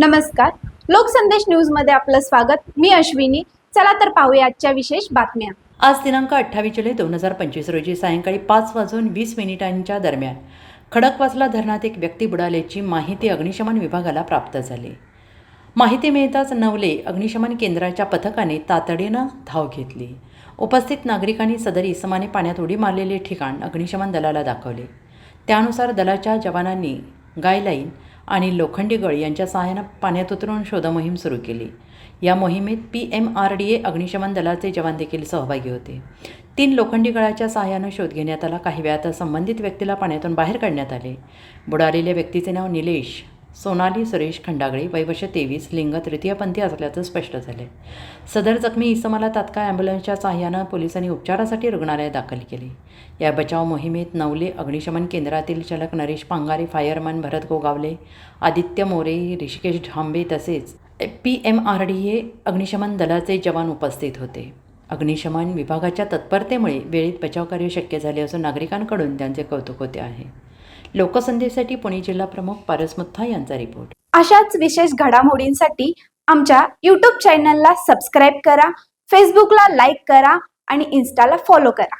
नमस्कार. लोकसंदेश न्यूजमध्ये आपलं स्वागत. मी अश्विनी. चला तर पाहूया आजच्या विशेष बातम्या. आज दिनांक अठ्ठावीस जुलै दोन हजार पंचवीस रोजी सायंकाळी पाच वाजून वीस मिनिटांच्या दरम्यान खडकवासला धरणात एक व्यक्ती बुडाल्याची माहिती अग्निशमन विभागाला प्राप्त झाली. माहिती मिळताच नवले अग्निशमन केंद्राच्या पथकाने तातडीनं धाव घेतली. उपस्थित नागरिकांनी सदर इसमाने पाण्यात उडी मारलेले ठिकाण अग्निशमन दलाला दाखवले. त्यानुसार दलाच्या जवानांनी गायलाईन आणि लोखंडी गळ यांच्या सहाय्यानं पाण्यात उतरून शोधमोहीम सुरू केली. या मोहिमेत P M R D A अग्निशमन दलाचे जवान देखील सहभागी होते. तीन लोखंडी गळाच्या सहाय्यानं शोध घेण्यात आला. काही वेळात संबंधित व्यक्तीला पाण्यातून बाहेर काढण्यात आले. बुडालेल्या व्यक्तीचे नाव निलेश सोनाली सुरेश खंडागळे वयवर्ष तेवीस लिंग तृतीयपंथी असल्याचं स्पष्ट झाले सदर जखमी इसमाला तात्काळ ॲम्ब्युलन्सच्या सहाय्यानं पोलिसांनी उपचारासाठी रुग्णालयात दाखल केले. या बचाव मोहिमेत नवले अग्निशमन केंद्रातील चलक नरेश पांगारे फायरमन भरत गोगावले आदित्य मोरे ऋषिकेश ढांबे तसेच P M R D A अग्निशमन दलाचे जवान उपस्थित होते. अग्निशमन विभागाच्या तत्परतेमुळे वेळेत बचावकार्य शक्य झाले असून नागरिकांकडून त्यांचे कौतुक होते आहे. लोकसंदेशसाठी पुणे जिल्हा प्रमुख पारस मुथा यांचा रिपोर्ट अशाच विशेष घडामोडींसाठी आमच्या यूट्यूब चॅनलला सबस्क्राईब करा फेसबुकला लाईक करा आणि इन्स्टाला फॉलो करा.